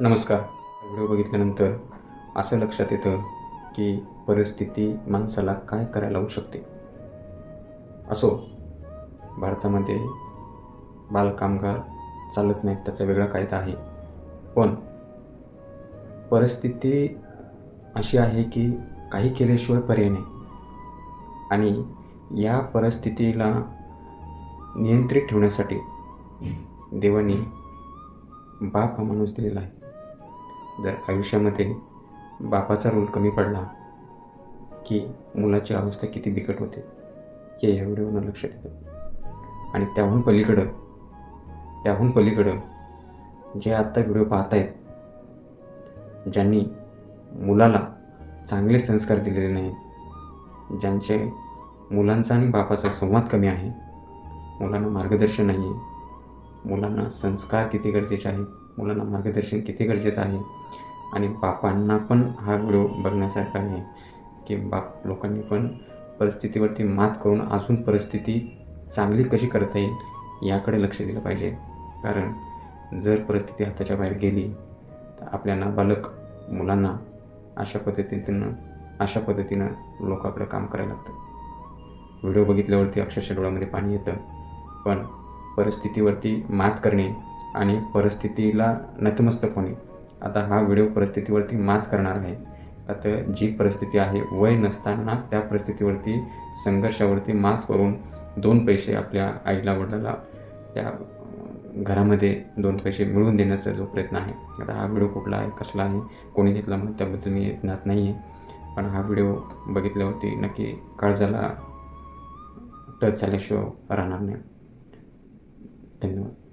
नमस्कार. व्हिडिओ बघितल्यानंतर असं लक्षात येतं की परिस्थिती माणसाला काय करायला लावू शकते. असो भारतामध्ये बालकामगार चालत नाहीत त्याचा वेगळा कायदा आहे. पण परिस्थिती अशी आहे की काही केल्याशिवाय पर्याय नाही. आणि या परिस्थितीला नियंत्रित ठेवण्यासाठी देवाने बाप हा माणूस दिलेला आहे. जर आयुष्यामध्ये बापाचा रोल कमी पडला की मुलाची अवस्था किती बिकट होते हे या व्हिडिओनं लक्षात येतं आणि त्याहून पलीकडं त्याहून पलीकडं जे आत्ता व्हिडिओ पाहत आहेत ज्यांनी मुलाला चांगले संस्कार दिलेले नाहीत ज्यांचे मुलांचा आणि बापाचा संवाद कमी आहे मुलांना मार्गदर्शन नाही आहे मुलांना संस्कार किती गरजेचे आहेत मुलांना मार्गदर्शन किती गरजेचं आहे? आणि बापांना पण हा व्हिडिओ बघण्यासारखा आहे की बाप लोकांनी पण परिस्थितीवरती मात करून अजून परिस्थिती चांगली कशी करता येईल याकडे लक्ष दिलं पाहिजे. कारण जर परिस्थिती हाताच्या बाहेर गेली तर आपल्या नाबालक मुलांना अशा पद्धतीनं अशा पद्धतीनं लोकांकडे काम करायला लागतं व्हिडिओ बघितल्यावरती अक्षरशः डोळ्यामध्ये पाणी येतं. पण परिस्थितीवरती मात करणे आणि परिस्थितीला नतमस्तक होणे. आता हा व्हिडिओ परिस्थितीवरती मात करणार आहे. आता जी परिस्थिती आहे वय नसताना त्या परिस्थितीवरती संघर्षावरती मात करून दोन पैसे आपल्या आईला वडिलाला त्या घरामध्ये दोन पैसे मिळवून देण्याचा जो प्रयत्न आहे. आता हा व्हिडिओ कुठला आहे कसला आहे कोणी घेतला म्हणून त्याबद्दल मी ज्ञात नाही आहे पण हा व्हिडिओ बघितल्यावरती नक्की काळजाला टच झाल्याशिवाय राहणार नाही. धन्यवाद.